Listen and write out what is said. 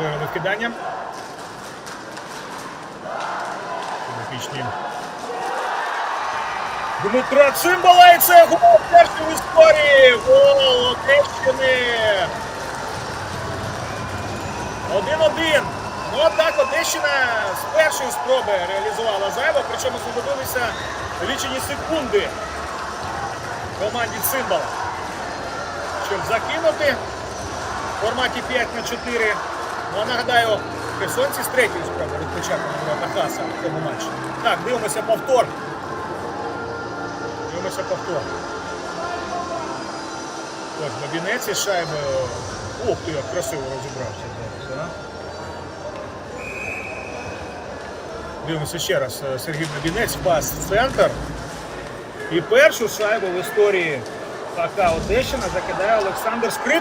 Виграли вкидання. Технічні. Дмитро Цимбала і це гол перший в історії. Гол Одещини. 1-1. Ну так Одещина з першої спроби реалізувала зайво, причому знадобилися лічені секунди команді Цимбала. Щоб закинути в форматі 5 на 4. Ну, а нагадаю, херсонці з третьої спроби на Хаса в цьому матчі. Так, дивимося повтор. Дивимося повтор. Ось Бабінець із шайбою. Ух ти, як красиво розібрався? Дивимося ще раз. е, Сергій Бабінець, пас в центр. І першу шайбу в історії ФК Одещина закидає Олександр Скрип.